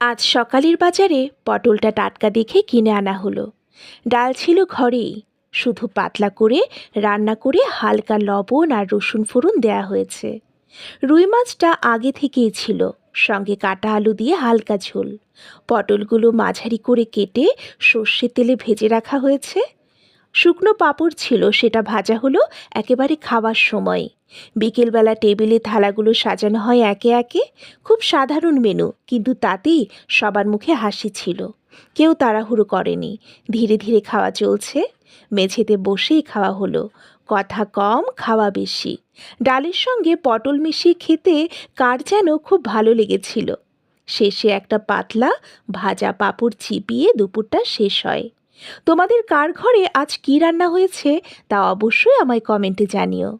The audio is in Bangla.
আজ সকালের বাজারে পটলটা টাটকা দেখে কিনে আনা হলো। ডাল ছিল ঘরেই। শুধু পাতলা করে, রান্না করে হালকা লবণ আর রসুন ফোড়ন দেয়া হয়েছে। রুই মাছটা আগে থেকেই ছিল, সঙ্গে কাটা আলু দিয়ে হালকা ঝোল। পটলগুলো মাঝারি করে কেটে সর্ষে তেলে ভেজে রাখা হয়েছে। শুকনো পাঁপড় ছিল, সেটা ভাজা হলো একেবারে খাওয়ার সময়। বিকেলবেলা টেবিলে থালাগুলো সাজানো হয় একে একে। খুব সাধারণ মেনু, কিন্তু তাতেই সবার মুখে হাসি ছিল। কেউ তাড়াহুড়ো করেনি, ধীরে ধীরে খাওয়া চলছে। মেঝেতে বসেই খাওয়া হলো, কথা কম, খাওয়া বেশি। ডালের সঙ্গে পটল মিশিয়ে খেতে কার যেন খুব ভালো লেগেছিল। শেষে একটা পাতলা, ভাজা পাঁপড় চিপিয়ে দুপুরটা শেষ হয়। তোমাদের কার ঘরে আজ কী রান্না হয়েছে তা অবশ্যই আমায় কমেন্টে জানিও।